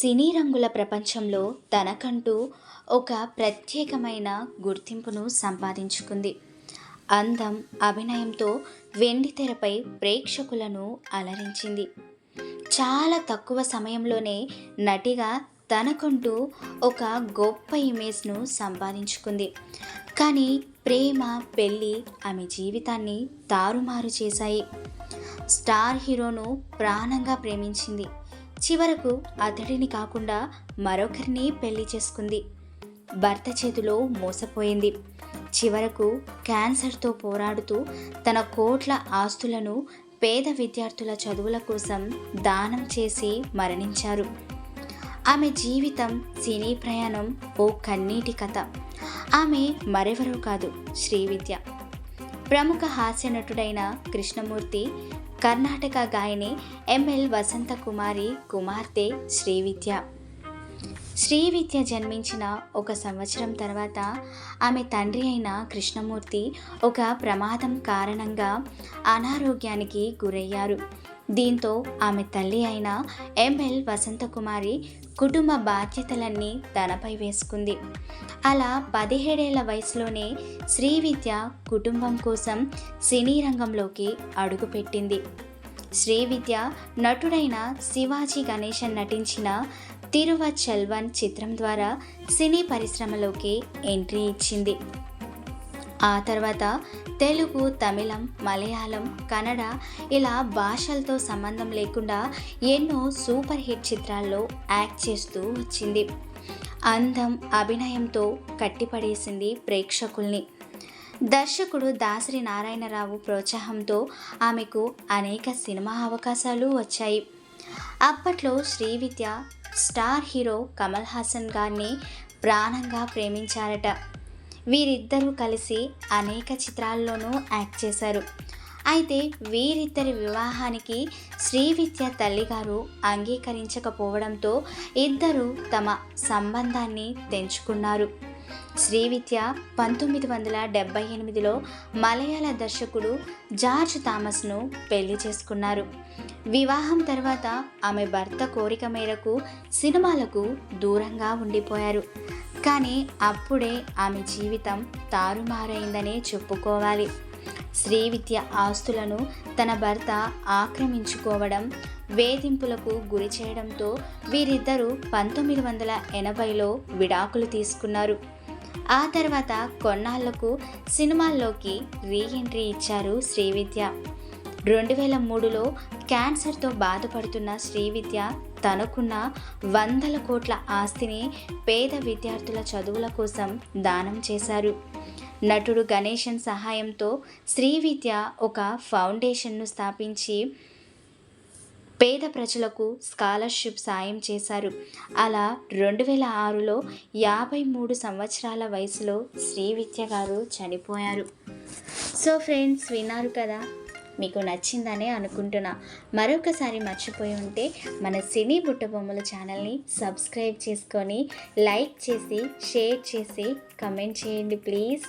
సినీ రంగుల ప్రపంచంలో తనకంటూ ఒక ప్రత్యేకమైన గుర్తింపును సంపాదించుకుంది. అందం అభినయంతో వెండితెరపై ప్రేక్షకులను అలరించింది. చాలా తక్కువ సమయంలోనే నటిగా తనకంటూ ఒక గొప్ప ఇమేజ్ను సంపాదించుకుంది. కానీ ప్రేమ పెళ్ళి ఆమె జీవితాన్ని తారుమారు చేశాయి. స్టార్ హీరోను ప్రాణంగా ప్రేమించింది. చివరకు అతడిని కాకుండా మరొకరిని పెళ్ళి చేసుకుంది. భర్త చేతిలో మోసపోయింది. చివరకు క్యాన్సర్తో పోరాడుతూ తన కోట్ల ఆస్తులను పేద విద్యార్థుల చదువుల కోసం దానం చేసి మరణించారు. ఆమె జీవితం సినీ ప్రయాణం ఓ కన్నీటి కథ. ఆమె మరెవరూ కాదు శ్రీవిద్య. ప్రముఖ హాస్య నటుడైన కృష్ణమూర్తి కర్ణాటక గాయని ఎంఎల్ వసంత కుమారి కుమార్తె శ్రీవిద్య. శ్రీవిద్య జన్మించిన ఒక సంవత్సరం తర్వాత ఆమె తండ్రి అయిన కృష్ణమూర్తి ఒక ప్రమాదం కారణంగా అనారోగ్యానికి గురయ్యారు. దీంతో ఆమె తల్లి అయిన ఎంఎల్ వసంతకుమారి కుటుంబ బాధ్యతలన్నీ తనపై వేసుకుంది. అలా పదిహేడేళ్ళ వయసులోనే శ్రీవిద్య కుటుంబం కోసం సినీ రంగంలోకి అడుగుపెట్టింది. శ్రీవిద్య నటుడైన శివాజీ గణేశన్ నటించిన తిరువ చల్వన్ చిత్రం ద్వారా సినీ పరిశ్రమలోకి ఎంట్రీ ఇచ్చింది. ఆ తర్వాత తెలుగు తమిళం మలయాళం కన్నడ ఇలా భాషలతో సంబంధం లేకుండా ఎన్నో సూపర్ హిట్ చిత్రాల్లో యాక్ట్ చేస్తూ వచ్చింది. అందం అభినయంతో కట్టిపడేసింది ప్రేక్షకుల్ని. దర్శకుడు దాసరి నారాయణరావు ప్రోత్సాహంతో ఆమెకు అనేక సినిమా అవకాశాలు వచ్చాయి. అప్పట్లో శ్రీవిద్య స్టార్ హీరో కమల్ హాసన్ గారిని ప్రాణంగా ప్రేమించారట. వీరిద్దరూ కలిసి అనేక చిత్రాల్లోనూ యాక్ట్ చేశారు. అయితే వీరిద్దరి వివాహానికి శ్రీవిద్య తల్లిగారు అంగీకరించకపోవడంతో ఇద్దరు తమ సంబంధాన్ని తెంచుకున్నారు. శ్రీవిద్య పంతొమ్మిది వందల డెబ్బై ఎనిమిదిలో మలయాళ దర్శకుడు జార్జ్ థామస్ను పెళ్ళి చేసుకున్నారు. వివాహం తర్వాత ఆమె భర్త కోరిక మేరకు సినిమాలకు దూరంగా ఉండిపోయారు. కానీ అప్పుడే ఆమె జీవితం తారుమారైందనే చెప్పుకోవాలి. శ్రీవిద్య ఆస్తులను తన భర్త ఆక్రమించుకోవడం వేధింపులకు గురి చేయడంతో వీరిద్దరూ పంతొమ్మిది వందల ఎనభైలో విడాకులు తీసుకున్నారు. ఆ తర్వాత కొన్నాళ్ళకు సినిమాల్లోకి రీ ఎంట్రీ ఇచ్చారు శ్రీవిద్య. రెండు వేల మూడులో క్యాన్సర్తో బాధపడుతున్న శ్రీవిద్య తనకున్న వందల కోట్ల ఆస్తిని పేద విద్యార్థుల చదువుల కోసం దానం చేశారు. నటుడు గణేశన్ సహాయంతో శ్రీవిద్య ఒక ఫౌండేషన్ను స్థాపించి పేద ప్రజలకు స్కాలర్షిప్ సాయం చేశారు. అలా రెండు వేల ఆరులో యాభై మూడు సంవత్సరాల వయసులో శ్రీవిద్య గారు చనిపోయారు. సో ఫ్రెండ్స్ విన్నారు కదా? మీకు నచ్చిందనే అనుకుంటున్నా. మరొకసారి మర్చిపోయి ఉంటే మన సినీ బుట్టబొమ్మల ఛానల్ని సబ్స్క్రైబ్ చేసుకొని లైక్ చేసి షేర్ చేసి కమెంట్ చేయండి ప్లీజ్.